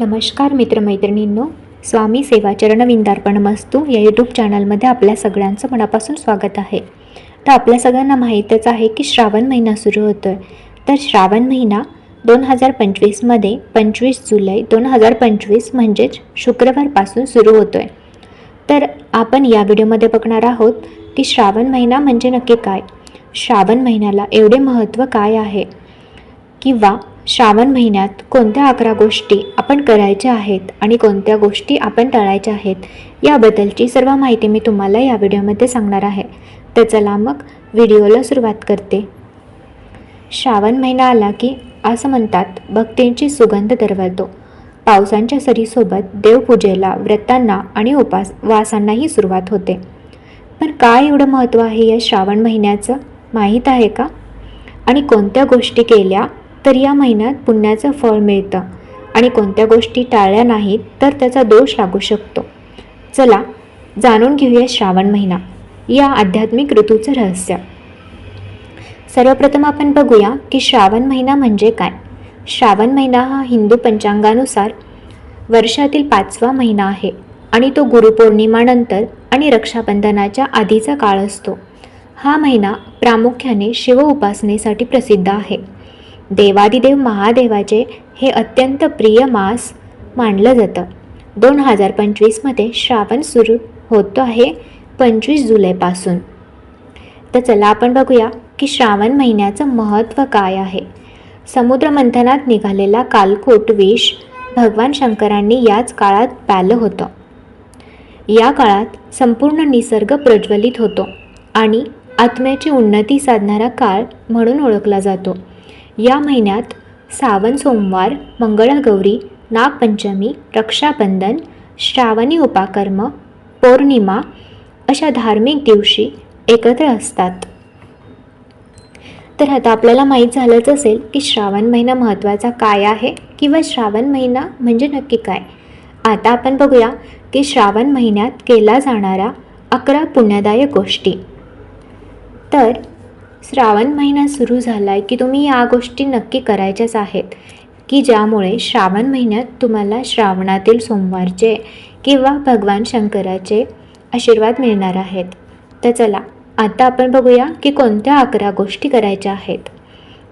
नमस्कार मित्रमैत्रिणींनो स्वामी सेवाचरण विंदार्पण मस्तू या यूट्यूब चॅनलमध्ये आपल्या सगळ्यांचं मनापासून स्वागत आहे. तर आपल्या सगळ्यांना माहीतच आहे की श्रावण महिना सुरू होतो आहे तर श्रावण महिना दोन हजार पंचवीसमध्ये पंचवीस जुलै दोन हजार पंचवीस म्हणजेच शुक्रवारपासून सुरू होतो आहे तर आपण या व्हिडिओमध्ये बघणार आहोत की श्रावण महिना म्हणजे नक्की काय? श्रावण महिन्याला एवढे महत्त्व काय आहे? किंवा श्रावण महिन्यात कोणत्या अकरा गोष्टी आपण करायच्या आहेत आणि कोणत्या गोष्टी आपण टाळायच्या आहेत याबद्दलची सर्व माहिती मी तुम्हाला या व्हिडिओमध्ये सांगणार आहे. तर चला मग व्हिडिओला सुरुवात करते. श्रावण महिना आला की असं म्हणतात भक्तींची सुगंध दरवळतो. पावसांच्या सरीसोबत देवपूजेला व्रतांना आणि उपास वासांनाही सुरुवात होते. पण काय एवढं महत्त्व आहे या श्रावण महिन्याचं? माहीत आहे का? आणि कोणत्या गोष्टी केल्या तर या महिन्यात पुण्याचं फळ मिळतं. आणि कोणत्या गोष्टी टाळल्या नाहीत तर त्याचा दोष लागू शकतो. चला जाणून घेऊया श्रावण महिना. या आध्यात्मिक ऋतूचं रहस्य. सर्वप्रथम आपण बघूया की श्रावण महिना म्हणजे काय. श्रावण महिना हा हिंदू पंचांगानुसार वर्षातील पाचवा महिना आहे. आणि तो गुरुपौर्णिमानंतर आणि रक्षाबंधनाच्या आधीचा काळ असतो. हा महिना प्रामुख्याने शिव उपासनेसाठी प्रसिद्ध आहे. देवादिदेव महादेवाचे हे अत्यंत प्रिय मास मानलं जातं. दोन हजार पंचवीसमध्ये श्रावण सुरू होतो आहे पंचवीस जुलैपासून. तर चला आपण बघूया की श्रावण महिन्याचं महत्त्व काय आहे. समुद्रमंथनात निघालेला कालकोट विष भगवान शंकरांनी याच काळात प्यालं होतं. या काळात संपूर्ण निसर्ग प्रज्वलित होतो आणि आत्म्याची उन्नती साधणारा काळ म्हणून ओळखला जातो. या महिन्यात सावन सोमवार मंगळागौरी नागपंचमी रक्षाबंधन श्रावणी उपाकर्म पौर्णिमा अशा धार्मिक दिवशी एकत्र असतात. तर आता आपल्याला माहीत झालंच असेल की श्रावण महिना महत्त्वाचा काय आहे किंवा श्रावण महिना म्हणजे नक्की काय? आता आपण बघूया की श्रावण महिन्यात केला जाणारा अकरा पुण्यदायक गोष्टी. तर श्रावण महिना सुरू झाला आहे की तुम्ही या गोष्टी नक्की करायच्याच आहेत की ज्यामुळे श्रावण महिन्यात तुम्हाला श्रावणातील सोमवारचे किंवा भगवान शंकराचे आशीर्वाद मिळणार आहेत. तर चला आता आपण बघूया की कोणत्या अकरा गोष्टी करायच्या आहेत.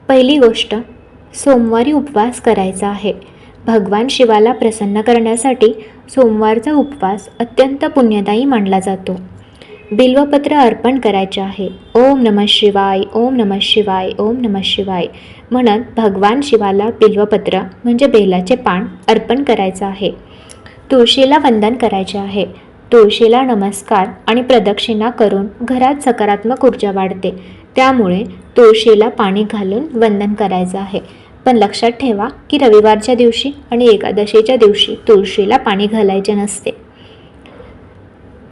पहिली गोष्ट सोमवारी उपवास करायचा आहे. भगवान शिवाला प्रसन्न करण्यासाठी सोमवारचा उपवास अत्यंत पुण्यदायी मानला जातो. बिल्वपत्र अर्पण करायचे आहे. ओम नम शिवाय ओम नम शिवाय ओम नम शिवाय. म्हणत भगवान शिवाला बिल्वपत्र म्हणजे बेलाचे पान अर्पण करायचं आहे. तुळशीला वंदन करायचे आहे. तुळशीला नमस्कार आणि प्रदक्षिणा करून घरात सकारात्मक ऊर्जा वाढते. त्यामुळे तुळशीला पाणी घालून वंदन करायचं आहे. पण लक्षात ठेवा की रविवारच्या दिवशी आणि एकादशीच्या दिवशी तुळशीला पाणी घालायचे नसते.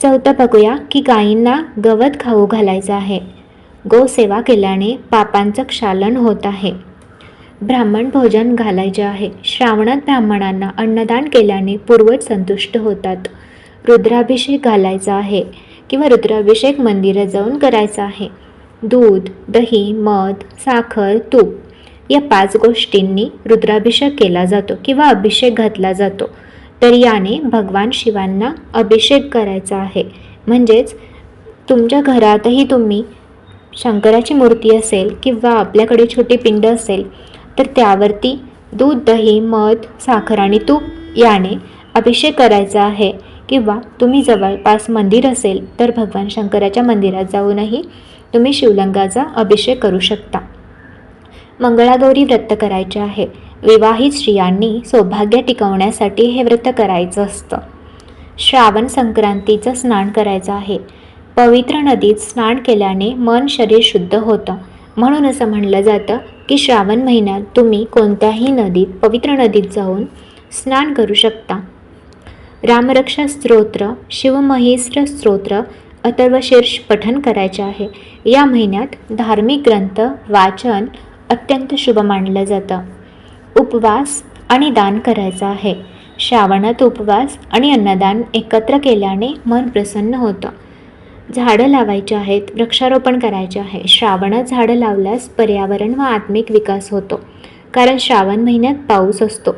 चौथं बघूया की गायींना गवत खाऊ घालायचं आहे. गोसेवा केल्याने पापांचं क्षालन होत आहे. ब्राह्मण भोजन घालायचे आहे. श्रावणात ब्राह्मणांना अन्नदान केल्याने पूर्वज संतुष्ट होतात. रुद्राभिषेक घालायचा आहे किंवा रुद्राभिषेक मंदिरात जाऊन करायचा आहे. दूध दही मध साखर तूप या पाच गोष्टींनी रुद्राभिषेक केला जातो किंवा अभिषेक घातला जातो. तर याने भगवान शिवांना अभिषेक करायचा आहे. म्हणजेच तुमच्या घरातही तुम्ही शंकराची मूर्ती असेल किंवा आपल्याकडे छोटी पिंड असेल तर त्यावरती दूध दही मध साखर आणि तूप याने अभिषेक करायचा आहे. किंवा तुम्ही जवळपास मंदिर असेल तर भगवान शंकराच्या मंदिरात जाऊनही तुम्ही शिवलिंगाचा अभिषेक करू शकता. मंगळागौरी व्रत करायचे आहे. विवाहित स्त्रियांनी सौभाग्य टिकवण्यासाठी हे व्रत करायचं असतं. श्रावण संक्रांतीचं स्नान करायचं आहे. पवित्र नदीत स्नान केल्याने मन शरीर शुद्ध होतं. म्हणून असं म्हणलं जातं की श्रावण महिन्यात तुम्ही कोणत्याही नदीत पवित्र नदीत जाऊन स्नान करू शकता. रामरक्षा स्तोत्र शिवमहेश्वर स्तोत्र अथर्वशीर्ष पठन करायचे आहे. या महिन्यात धार्मिक ग्रंथ वाचन अत्यंत शुभ मानलं जातं. उपवास आणि दान करायचं आहे. श्रावणात उपवास आणि अन्नदान एकत्र केल्याने मन प्रसन्न होतं. झाडं लावायची आहेत वृक्षारोपण करायचे आहे. श्रावणात झाडं लावल्यास पर्यावरण व आत्मिक विकास होतो. कारण श्रावण महिन्यात पाऊस असतो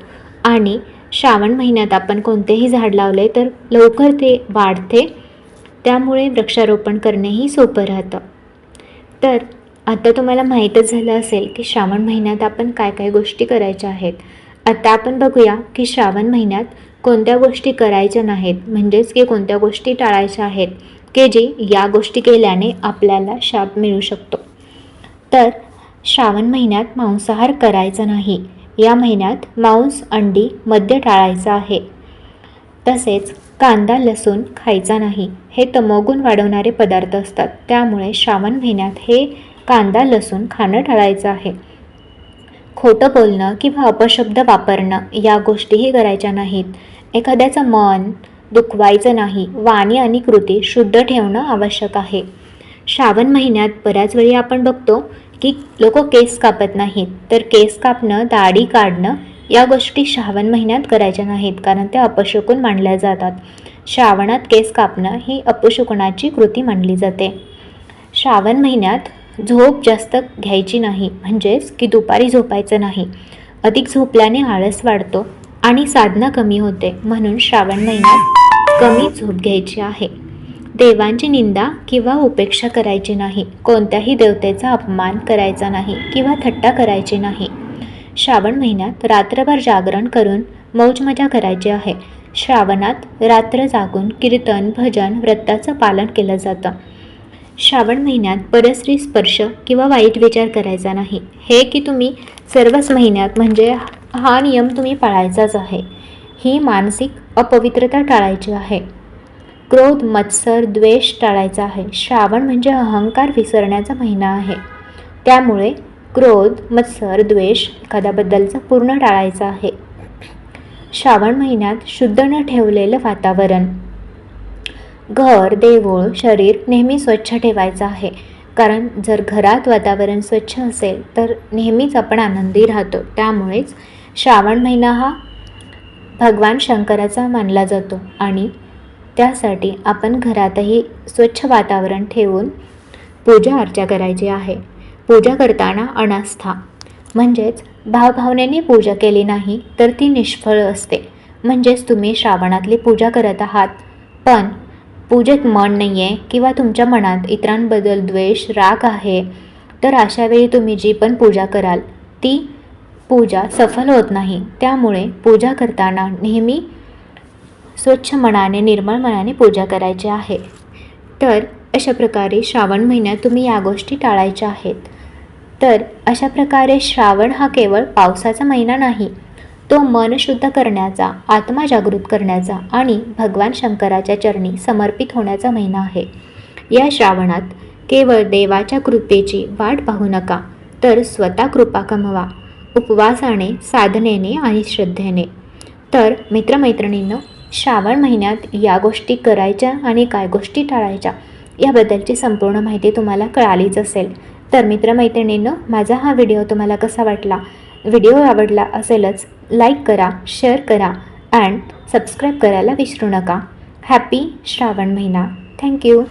आणि श्रावण महिन्यात आपण कोणतेही झाड लावले तर लवकर ते वाढते. त्यामुळे वृक्षारोपण करणेही सोपं राहतं. तर आता तुम्हाला माहीतच झालं असेल की श्रावण महिन्यात आपण काय काय गोष्टी करायच्या आहेत. आता आपण बघूया की श्रावण महिन्यात कोणत्या गोष्टी करायच्या नाहीत म्हणजेच की कोणत्या गोष्टी टाळायच्या आहेत की जी या गोष्टी केल्याने आपल्याला शाप मिळू शकतो. तर श्रावण महिन्यात मांसाहार करायचा नाही. या महिन्यात मांस अंडी मद्य टाळायचं आहे. तसेच कांदा लसूण खायचा नाही. हे तमोगुण वाढवणारे पदार्थ असतात. त्यामुळे श्रावण महिन्यात हे कांदा लसूण खाणं टाळायचं आहे. खोटं बोलणं किंवा अपशब्द वापरणं या गोष्टीही करायच्या नाहीत. एखाद्याचं मन दुखवायचं नाही वाणी आणि कृती शुद्ध ठेवणं आवश्यक आहे. श्रावण महिन्यात बऱ्याच वेळी आपण बघतो की लोक केस कापत नाहीत. तर केस कापणं दाढी काढणं या गोष्टी श्रावण महिन्यात करायच्या नाहीत कारण त्या अपशकुन मानल्या जातात. श्रावणात केस कापणं ही अपशकुनाची कृती मानली जाते. श्रावण महिन्यात झोप जास्त घ्यायची नाही म्हणजेच की दुपारी झोपायचं नाही. अधिक झोपल्याने आळस वाढतो आणि साधना कमी होते म्हणून श्रावण महिन्यात कमी झोप घ्यायची आहे. देवांची निंदा किंवा उपेक्षा करायची नाही. कोणत्याही देवतेचा अपमान करायचा नाही किंवा थट्टा करायची नाही. श्रावण महिन्यात रात्रभर जागरण करून मौज मजा करायची आहे. श्रावणात रात्र जागून कीर्तन भजन व्रताचं पालन केलं जातं. श्रावण महिन्यात परस्त्री स्पर्श किंवा वाईट विचार करायचा नाही. हे की तुम्ही सर्वच महिन्यात म्हणजे हा नियम तुम्ही पाळायचाच आहे. ही मानसिक अपवित्रता टाळायची आहे. क्रोध मत्सर द्वेष टाळायचा आहे. श्रावण म्हणजे अहंकार विसरण्याचा महिना आहे. त्यामुळे क्रोध मत्सर द्वेष एखाद्याबद्दलचा पूर्ण टाळायचा आहे. श्रावण महिन्यात शुद्ध न ठेवलेलं वातावरण. घर देऊळ शरीर नेहमी स्वच्छ ठेवायचं आहे. कारण जर घरात वातावरण स्वच्छ असेल तर नेहमीच आपण आनंदी राहतो. त्यामुळेच श्रावण महिना हा भगवान शंकराचा मानला जातो आणि त्यासाठी आपण घरातही स्वच्छ वातावरण ठेवून पूजा अर्चा करायची आहे. पूजा करताना अनास्था. म्हणजेच भावभावनेने पूजा केली नाही तर ती निष्फळ असते. म्हणजेच तुम्ही श्रावणातली पूजा करत आहात. पण पूजेत मन नाही आहे किंवा तुमच्या मनात इतरांबद्दल द्वेष राग आहे तर अशावेळी तुम्ही जी पण पूजा कराल ती पूजा सफल होत नाही. त्यामुळे पूजा करताना नेहमी स्वच्छ मनाने निर्मळ मनाने पूजा करायची आहे. तर अशा प्रकारे श्रावण महिन्यात तुम्ही या गोष्टी टाळायच्या आहेत. तर अशा प्रकारे श्रावण हा केवळ पावसाचा महिना नाही तो मन शुद्ध करण्याचा आत्मा जागृत करण्याचा आणि भगवान शंकराच्या चरणी समर्पित होण्याचा महिना आहे. या श्रावणात केवळ देवाच्या कृपेची वाट पाहू नका तर स्वतः कृपा कमवा उपवासाने साधनेने आणि श्रद्धेने. तर मित्रमैत्रिणींनं श्रावण महिन्यात या गोष्टी करायच्या आणि काय गोष्टी टाळायच्या याबद्दलची संपूर्ण माहिती तुम्हाला कळालीच असेल. तर मित्रमैत्रिणींनो माझा हा व्हिडिओ तुम्हाला कसा वाटला? व्हिडिओ आवडला असेलच लाईक करा शेअर करा अँड सबस्क्राईब करायला विसरू नका. हॅपी श्रावण महिना. थँक्यू